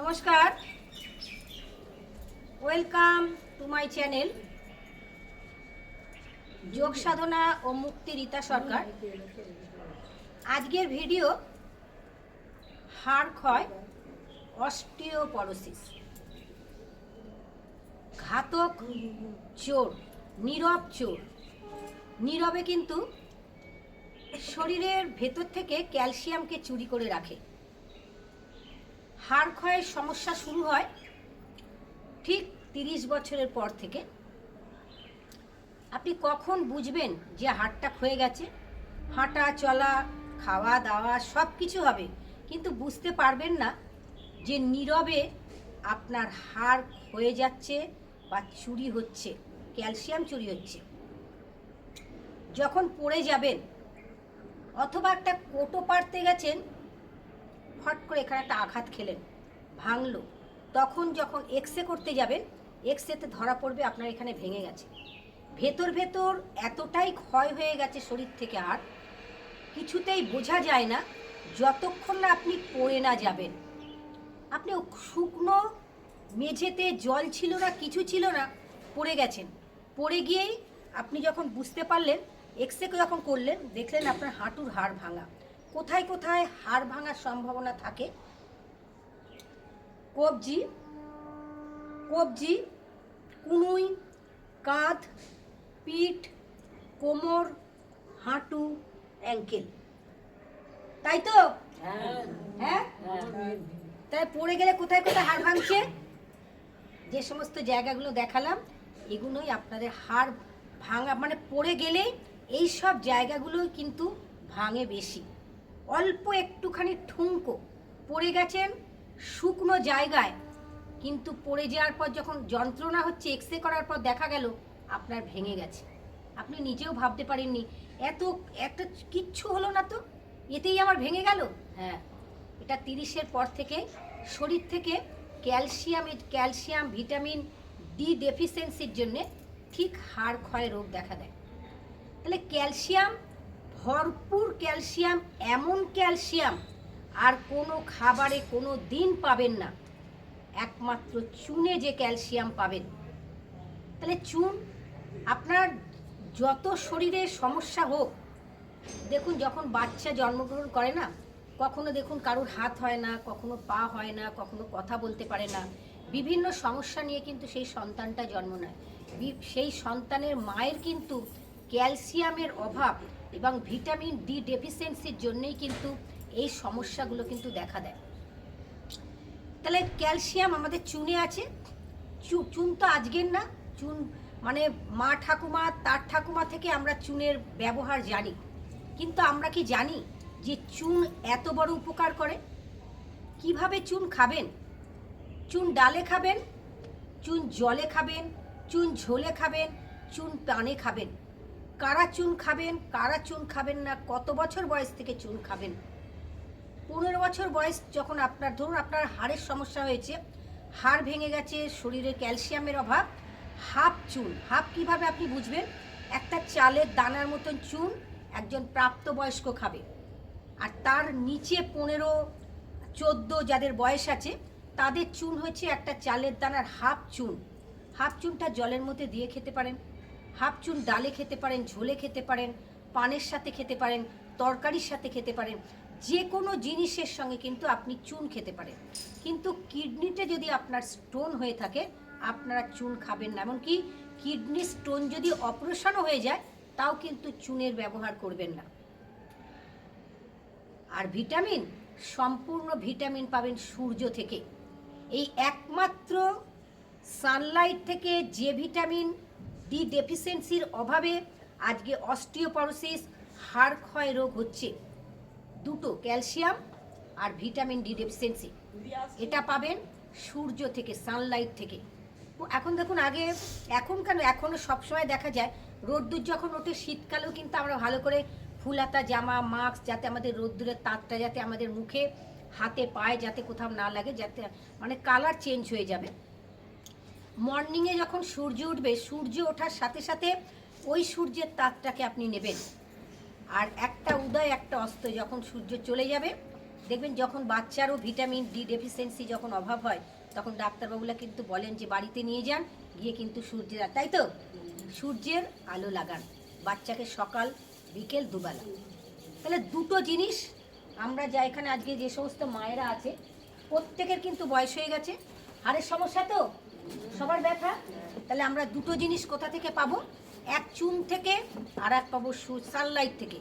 নমস্কার। Welcome to my channel যোগ সাধনা ও মুক্তি রীতা সরকার। আজকের ভিডিও হাড় ক্ষয় অস্টিওপরোসিস ঘাতক চোর, নীরব চোর। নীরবে কিন্তু শরীরের ভেতর থেকে ক্যালসিয়ামকে চুরি করে রাখে। হাড় ক্ষয়ের সমস্যা শুরু হয় ঠিক তিরিশ বছরের পর থেকে। আপনি কখন বুঝবেন যে হাড়টা ক্ষয়ে গেছে? হাঁটা, চলা, খাওয়া, দাওয়া সব কিছু হবে। কিন্তু বুঝতে পারবেন না যে নীরবে আপনার হাড় ক্ষয়ে যাচ্ছে বা চুরি হচ্ছে, ক্যালসিয়াম চুরি হচ্ছে। যখন পড়ে যাবেন অথবা একটা কোটো পারতে গেছেন ফট করে এখানে একটা আঘাত খেলেন, ভাঙলো। তখন যখন এক্সরে করতে যাবেন এক্সরেতে ধরা পড়বে, আপনার এখানে ভেঙে গেছে। ভেতর ভেতর এতটাই ক্ষয় হয়ে গেছে শরীর থেকে আর, কিছুতেই বোঝা যায় না যতক্ষণ না আপনি পড়ে না যাবেন। আপনি শুকনো মেঝেতে জল ছিল না, কিছু ছিল না, পড়ে গেছেন। পড়ে গিয়েই আপনি যখন বুঝতে পারলেন এক্সরে যখন করলেন, দেখলেন আপনার হাঁটুর হাড় ভাঙা। কোথায় কোথায় হাড় ভাঙার সম্ভাবনা থাকে? কবজি কবজি, কুনুই, কাঁধ, পিঠ, কোমর, হাঁটু, অ্যাঙ্কেল। তাই তো? হ্যাঁ? তাই পড়ে গেলে কোথায় কোথায় হাড় ভাঙছে? যে সমস্ত জায়গাগুলো দেখালাম, এগুলোই আপনাদের হাড় ভাঙা মানে পড়ে গেলে এই সব জায়গাগুলোই কিন্তু ভাঙে বেশি। অল্প একটুখানি ঠুনকো পড়ে গেছেন শুকনো জায়গায়। কিন্তু পড়ে যাওয়ার পর যখন যন্ত্রণা হচ্ছে এক্স করার পর দেখা গেল, আপনার ভেঙে গেছে। আপনি নিজেও ভাবতে পারেননি, এত একটা কিচ্ছু হলো না তো? এতেই আমার ভেঙে গেল? হ্যাঁ এটা তিরিশের পর থেকে শরীর থেকে ক্যালসিয়াম ক্যালসিয়াম, ভিটামিন ডি ডেফিসিয়েন্সির জন্যে ঠিক হাড় ক্ষয় রোগ দেখা দেয়। তাহলে ক্যালসিয়াম ভরপুর ক্যালসিয়াম, এমন ক্যালসিয়াম, আর কোনো খাবারে কোনো দিন পাবেন না। একমাত্র চুনে যে ক্যালসিয়াম পাবেন। তাহলে চুন, আপনার যত শরীরে সমস্যা হোক, দেখুন যখন বাচ্চা জন্মগ্রহণ করে না, কখনো দেখুন কারোর হাত হয় না, কখনো পা হয় না, কখনো কথা বলতে পারে না। বিভিন্ন সমস্যা নিয়ে কিন্তু সেই সন্তানটা জন্ম নেয়। সেই সন্তানের মায়ের কিন্তু ক্যালসিয়ামের অভাব এবং ভিটামিন ডি ডেফিসিয়েন্সির জন্যই কিন্তু এই সমস্যাগুলো কিন্তু দেখা দেয়। তাহলে ক্যালসিয়াম আমাদের চুনে আছে। চুন তো আজকের না, চুন মানে মা ঠাকুমা, তার ঠাকুমা থেকে আমরা চুনের ব্যবহার জানি। কিন্তু আমরা কি জানি যে চুন এত বড় উপকার করে? কীভাবে চুন খাবেন? চুন ডালে খাবেন, চুন জলে খাবেন, চুন ঝোলে খাবেন, চুন পানে খাবেন। কারা চুন খাবেন, কারা চুন খাবেন না, কত বছর বয়স থেকে চুন খাবেন? পনেরো বছর বয়স যখন আপনার, ধরুন আপনার হাড়ের সমস্যা হয়েছে, হাড় ভেঙে গেছে, শরীরে ক্যালসিয়ামের অভাব, হাফ চুন, হাফ কীভাবে আপনি বুঝবেন? একটা চালের দানার মতন চুন একজন প্রাপ্তবয়স্ক খাবে। আর তার নিচে পনেরো, চোদ্দ যাদের বয়স আছে, তাদের চুন হচ্ছে একটা চালের দানার হাফ চুন। হাফ চুনটা জলের মধ্যে দিয়ে খেতে পারেন। হাফ চুন ডালে খেতে পারেন, ঝোলে খেতে পারেন, পানের সাথে খেতে পারেন, তরকারির সাথে খেতে পারেন, যে কোনো জিনিসের সঙ্গে কিন্তু আপনি চুন খেতে পারেন। কিন্তু কিডনিতে যদি আপনার স্টোন হয়ে থাকে, আপনারা চুন খাবেন না। এমনকি কিডনি স্টোন যদি অপারেশনও হয়ে যায়, তাও কিন্তু চুনের ব্যবহার করবেন না। আর ভিটামিন, সম্পূর্ণ ভিটামিন পাবেন সূর্য থেকে। এই একমাত্র সানলাইট থেকে যে ভিটামিন ডি ডেফিসিয়েন্সির অভাবে আজকে অস্টিওপরোসিস হাড় ক্ষয় রোগ হচ্ছে। দুটো ক্যালসিয়াম আর ভিটামিন ডি ডেফিসিয়েন্সি এটা পাবেন সূর্য থেকে, সানলাইট থেকে। এখন দেখুন, আগে এখন কেন এখনও সবসময় দেখা যায়, রোদ্দুর যখন ওঠে, শীতকালেও কিন্তু আমরা ভালো করে ফুলাতা জামা, মাস্ক যাতে আমাদের রোদ্দুরের তাপটা যাতে আমাদের মুখে, হাতে পায়ে, যাতে কোথাও না লাগে, যাতে মানে কালার চেঞ্জ হয়ে যাবে। মর্নিংয়ে যখন সূর্য উঠবে, সূর্য ওঠার সাথে সাথে ওই সূর্যের তাপটাকে আপনি নেবেন। আর একটা উদয়, একটা অস্ত, যখন সূর্য চলে যাবে, দেখবেন যখন বাচ্চারও ভিটামিন ডি ডেফিসিয়েন্সি যখন অভাব হয়, তখন ডাক্তারবাবুরা কিন্তু বলেন যে বাড়িতে নিয়ে যান, গিয়ে কিন্তু সূর্যের তাই তো? সূর্যের আলো লাগান। বাচ্চাকে সকাল, বিকেল, দুবেলা। তাহলে দুটো জিনিস আমরা যা এখানে আজকে যে সমস্ত মায়েরা আছে, প্রত্যেকের কিন্তু বয়স হয়ে গেছে। হাড়ের সমস্যা তো? সবার ব্যথা। তাহলে আমরা দুটো জিনিস কোথা থেকে পাবো? এক চুন থেকে, আর এক পাবো সানলাইট থেকে।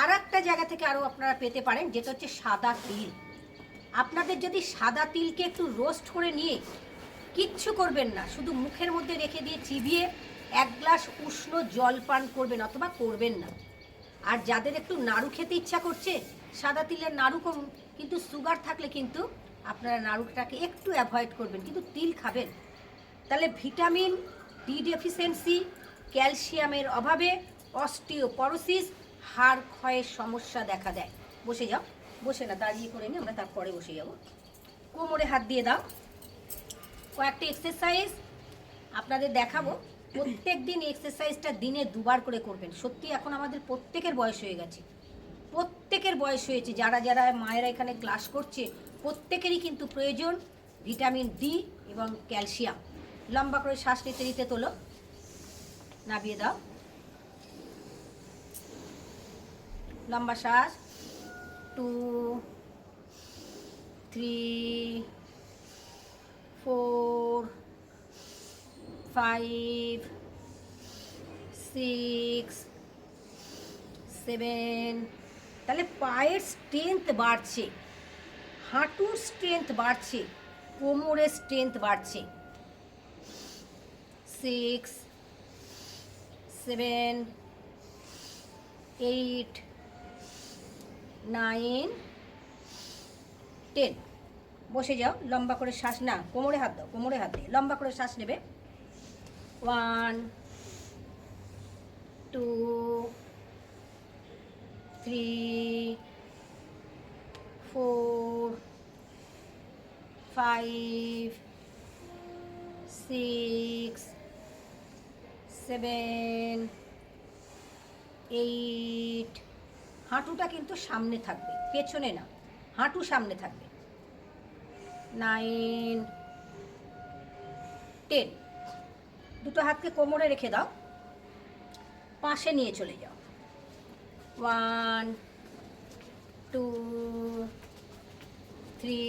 আর একটা জায়গা থেকে আরও আপনারা পেতে পারেন, যেটা হচ্ছে সাদা তিল। আপনাদের যদি সাদা তিলকে একটু রোস্ট করে নিয়ে কিচ্ছু করবেন না, শুধু মুখের মধ্যে রেখে দিয়ে চিবিয়ে এক গ্লাস উষ্ণ জল পান করবেন অথবা করবেন না। আর যাদের একটু নাড়ু খেতে ইচ্ছা করছে, সাদা তিলের নাড়ু করুন। কিন্তু সুগার থাকলে কিন্তু আপনারা নাড়ুটাকে একটু অ্যাভয়েড করবেন, কিন্তু তিল খাবেন। তাহলে ভিটামিন ডি ডেফিসিয়েন্সি ক্যালসিয়ামের অভাবে অস্টিওপরোসিস, হাড় ক্ষয়ের সমস্যা দেখা দেয়। বসে যাও। বসে না, দাঁড়িয়ে করে নিই আমরা তারপরে বসে যাব। কোমরে হাত দিয়ে দাও। কয়েকটা এক্সারসাইজ আপনাদের দেখাবো। প্রত্যেক দিন এক্সারসাইজটা দিনে দুবার করে করবেন। সত্যি এখন আমাদের প্রত্যেকের বয়স হয়ে গেছে। প্রত্যেকের বয়স হয়েছে। যারা যারা মায়েরা এখানে ক্লাস করছে, প্রত্যেকেরই কিন্তু প্রয়োজন ভিটামিন ডি এবং ক্যালসিয়াম। লম্বা করে শ্বাস নিতে নিতে তোলো। নাবিয়ে দাও। লম্বা শ্বাস। Two three four five six seven তাহলে পায়ের স্ট্রেংথ বাড়ছে। হাঁটুর স্ট্রেংথ বাড়ছে। কোমরের স্ট্রেংথ বাড়ছে। Six seven eight nine ten বসে যাও, লম্বা করে শ্বাস না কোমরে হাত দাও, কোমরে হাত দিয়ে লম্বা করে শ্বাস নেবে। One two three four five six seven, eight, হাঁটুটা কিন্তু সামনে থাকবে, পেছনে না, হাঁটু সামনে থাকবে। নাইন, টেন, দুটো হাতকে কোমরে রেখে দাও, পাশে নিয়ে চলে যাও। One, two, three,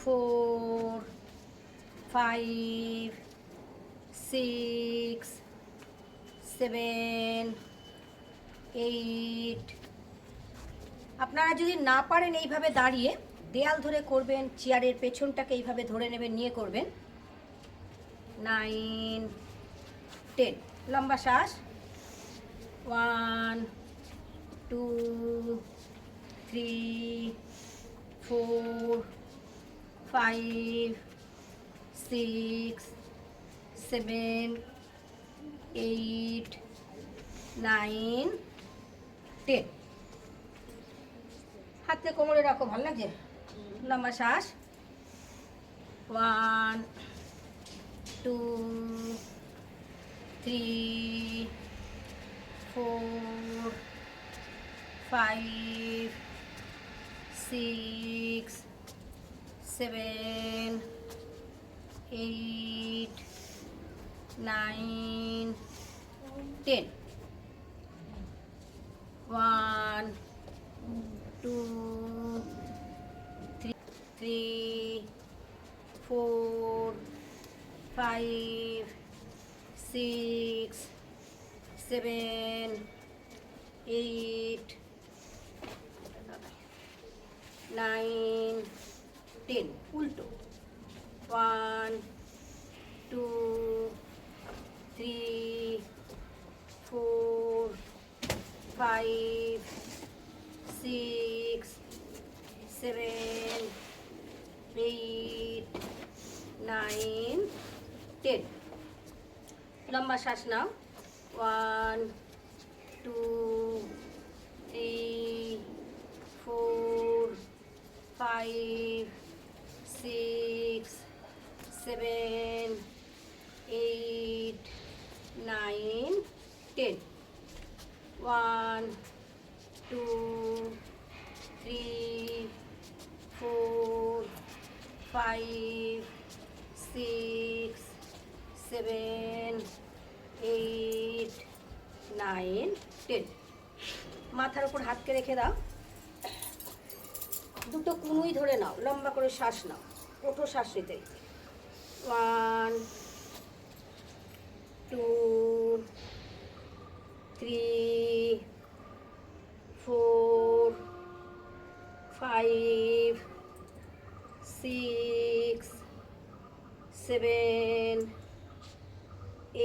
four, five six seven eight আপনারা যদি না পারেন এইভাবে দাঁড়িয়ে, দেয়াল ধরে করবেন, চেয়ারের পেছনটাকে এইভাবে ধরে নেবেন, নিয়ে করবেন। নাইন টেন লম্বা শ্বাস। One two three four five six seven eight nine ten হাতে কোমরে রাখো, ভালো লাগছে লম্বা শ্বাস। One two three four five six seven eight nine ten one two three three four five six seven eight nine ten উল্টো one two three four five six seven eight nine ten লম্বা শ্বাস নাও one two three four five six seven eight nine ten one two three four five six seven eight nine ten মাথার উপর হাতকে রেখে দাও। দুটো কুনুই ধরে নাও। লম্বা করে শ্বাস নাও। ওঠো শ্বাস নিতে। One two three four five six seven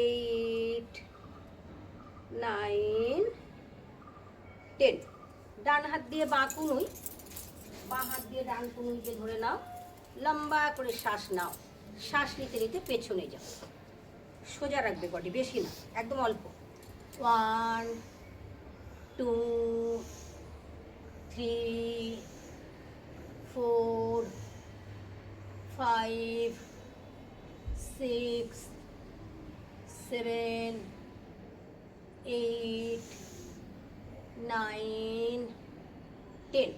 eight nine ten ডান হাত দিয়ে বাঁ কুনুই বাঁ হাত দিয়ে কুনুইকে ধরে নাও? লম্বা করে শ্বাস নাও। শ্বাস নিতে নিতে পেছনে যাও। সোজা রাখবে বডি বেশি না, একদম অল্প। One two three four five six seven eight nine ten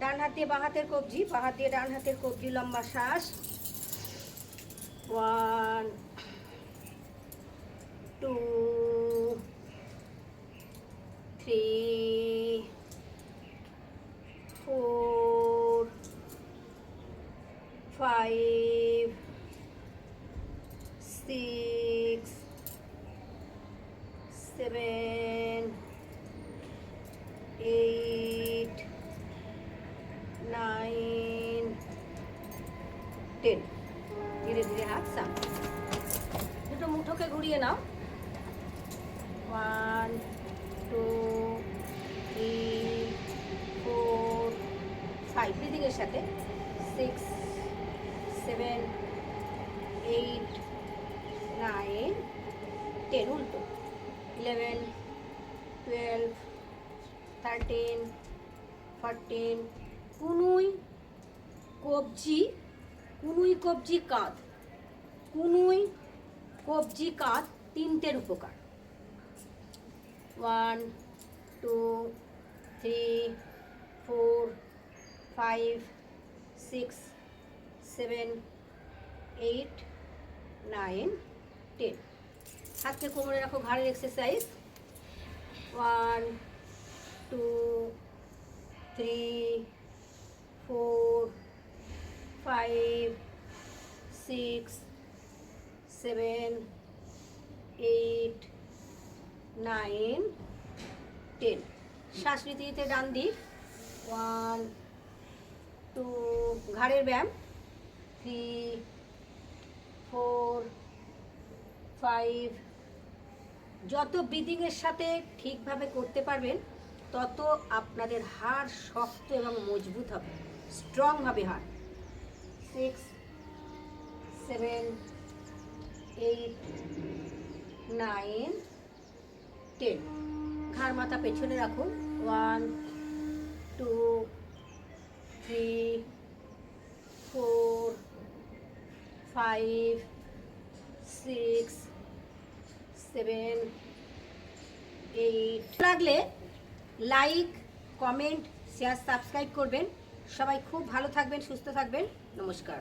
ডান হাত দিয়ে বাঁ হাতের কবজি, বাঁ হাত দিয়ে ডান হাতের কবজি, লম্বা শ্বাস। One two three four five six seven ten. ধীরে ধীরে হাত সাম। দুটো মুঠোকে ঘুরিয়ে নাও। One two three four five ব্রিদিংয়ের সাথে six seven eight nine ten উল্টো। ইলেভেন টুয়েলভ থার্টিন ফোরটিন কুনুই, কবজি কুনুই কবজি কাঁধ। কুনুই কবজি কাঁধ তিনটের উপকার। One two three four five six seven eight nine ten হাতকে কোমরে রাখো, ঘাড়ের exercise one two three four five six seven eight nine ten শ্বাস নিতে নিতে ডান দিক ওয়ান টু ঘাড়ের ব্যায়াম থ্রি ফোর ফাইভ যত ব্রিদিংয়ের সাথে ঠিকভাবে করতে পারবেন, তত আপনাদের হাড় শক্ত এবং মজবুত হবে স্ট্রং হবে হাড়। Six seven eight nine ten ঘাড় মাথা পেছনে রাখুন। One two three four five six seven eight লাগলে লাইক কমেন্ট শেয়ার সাবস্ক্রাইব করবেন। সবাই খুব ভালো থাকবেন, সুস্থ থাকবেন। নমস্কার।